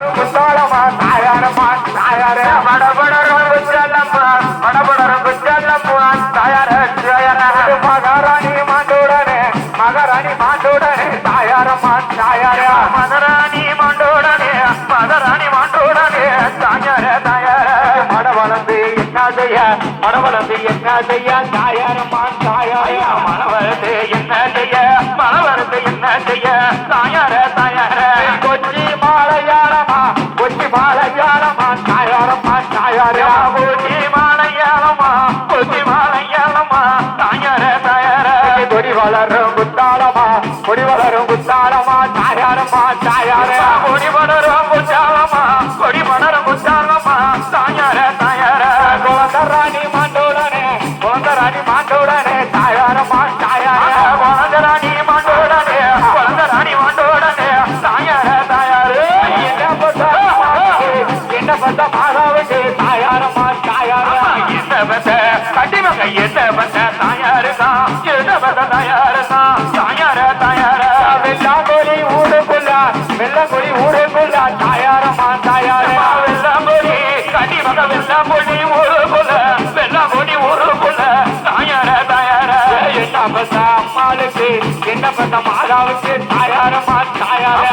குத்தாளமா தாயாரம்மா தாயாரே படபடரும் குச்சல்லம்மா படபடரும் குச்சல்லம்மா தாயார தாயார மகாராணி மாண்டோடனே மகாராணி மாண்டோடனே தாயாரம்மா தாயாரே மகாராணி மாண்டோடனே மகாராணி மாண்டோடனே தாயார தாயார மட என்ன செய்ய? மட என்ன செய்ய தாயாரம்மா தாயாரே மன என்ன செய்ய மன என்ன செய்ய? தாயார மாலையாளமா தாயாரம்மா தாயாரே. கொச்சி மாலையாளமா கொச்சி மாலையாளமா தாயார. தாயார கொடி வளரும் குத்தாளமா கொடி வளரும் குத்தாளமா தாயாரம்மா தாயார. கொடி வளரும் குத்தாளமா கொடி வளரும் குத்தாளமா தாயார தாயார. மாண்டோடனே மாதாவுக்கு தாயாரம்மா தாயார. என்ன பத்த கண்டிப்பாக என்ன பத்த தாயாரு தான் என்ன பத்த தாயாரு தாயார தாயார. வெள்ளாங்கொழி ஊருக்குள்ள வெள்ளங்கொழி ஊருக்குள்ள தாயாரம்மா தாயார. வெள்ளாங்கொழி கண்டிப்பாக வெள்ளாங்கொழி ஊருக்குள்ள வெள்ளாங்கொழி ஊருக்குள்ள தாயார தாயார. என்ன பத்த அம்மாளுக்கு என்ன பத்த மாதாவுக்கு தாயாரம்மா தாயார.